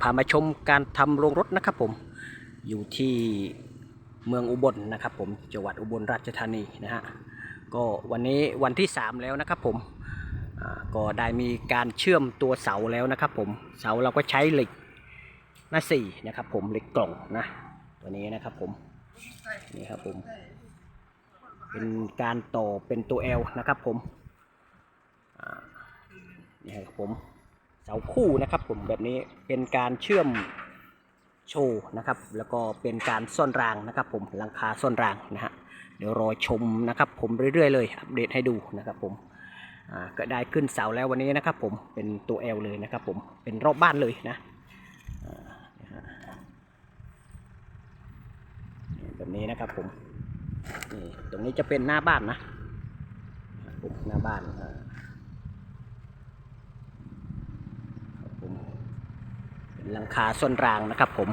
พามาชมการทำโรงรถนะครับผมอยู่ที่เมืองอุบลนะครับ ผมจังหวัดอุบลราชธานีนะฮะก็วันนี้วันที่ 3 แล้วนะครับผมก็ได้มีการเชื่อมตัวเสาแล้วนะครับผมเสาเราก็ใช้เหล็กหน้าสี่นะครับ ผมเหล็กกล่องนะตัวนี้นะครับผมนี่ครับผมเป็นการต่อเป็นตัว L นะครับผมนี่ครับผม เสาคู่นะครับผมแบบนี้เป็นการเชื่อมโชว์นะครับ แล้วก็เป็นการซ่อนรางนะครับ ผมหลังคาซ่อนรางนะฮะเดี๋ยวรอชมนะครับ ผมเรื่อยๆเลยอัปเดตให้ดูนะครับผมก็ได้ขึ้นเสาแล้ววันนี้นะครับ ผมเป็นตัว L เลยนะครับ ผมเป็นรอบบ้านเลยนะแบบนี้นะครับผมนี่ตรงนี้จะเป็นหน้าบ้านนะผมหน้าบ้านอ่า ครับผมเป็น หลังคาส้นรางนะครับผม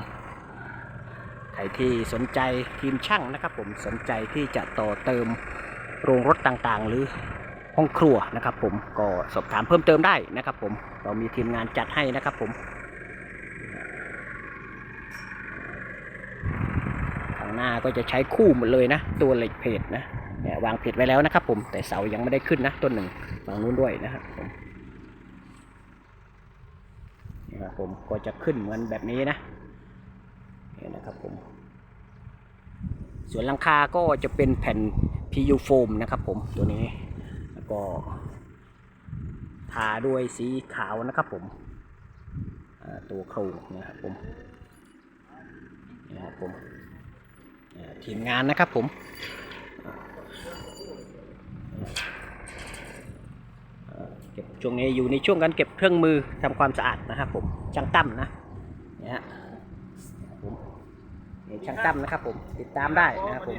ใครที่สนใจทีมช่างนะครับ ผมสนใจที่จะต่อเติมโรงรถต่างๆ หรือห้องครัวนะครับ ผมก็สอบถามเพิ่มเติมได้นะครับ ผมเรามีทีมงานจัดให้นะครับ ผมข้างหน้าก็จะใช้คู่หมดเลยนะ ตัวเหล็กเพจนะเนี่ยวางเพจไว้แล้วนะครับ ผมแต่เสายังไม่ได้ขึ้นนะต้นหนึ่งฝั่งนู้นด้วยนะครับผม นี่ครับผมก็จะขึ้นเหมือนแบบนี้นะนี่นะครับผม ส่วนหลังคาก็จะเป็นแผ่น PU โฟมนะครับผมตัวนี้แล้วก็ทาด้วยสีขาวนะครับผมตัวโครงนะครับผมนี่ครับผมทีมงานนะครับผม เก็บ ช่วงนี้อยู่ในช่วงการเก็บเครื่องมือทำความสะอาดนะครับผมช่างตั้มนะเนี่ยฮะผมนี่ช่างตั้มนะครับผมติดตามได้นะครับผม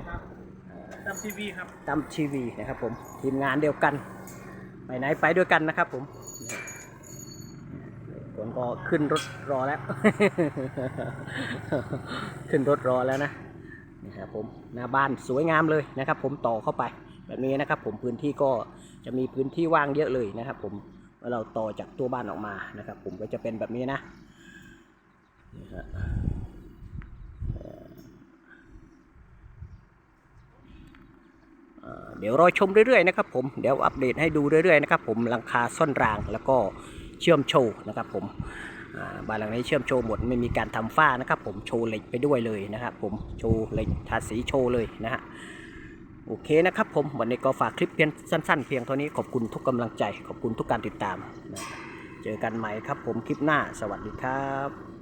ตามทีวีครับตั้มทีวีนะครับผมทีมงานเดียวกันไปไหนไปด้วยกันนะครับผมคนก็ขึ้นรถรอแล้ว ขึ้นรถรอแล้วนะนี่ครับผมหน้าบ้านสวยงามเลยนะครับ ผมต่อเข้าไปแบบนี้นะครับ ผมพื้นที่ก็ จะมีพื้นที่ว่างเยอะเลยนะครับ ผมเมื่อเราต่อจากตัวบ้านออกมานะครับ ผมก็จะเป็นแบบนี้นะเดี๋ยวรอชมเรื่อยๆนะครับผมเดี๋ยวอัปเดตให้ดูเรื่อยๆนะครับผมหลังคาซ่อนรางแล้วก็เชื่อมโชว์นะครับผมบ้านหลังนี้เชื่อมโชว์หมดไม่มีการทำฝ้านะครับผมโชว์เหล็กไปด้วยเลยนะครับผมโชว์เหล็กทาสีโชว์เลยนะฮะ โอเคนะครับผมวันนี้ก็ฝากคลิปเพียงสั้น ๆ เพียงเท่านี้ขอบคุณทุกกำลังใจ ขอบคุณทุกการติดตามนะเจอกันใหม่ครับผมคลิปหน้าสวัสดีครับ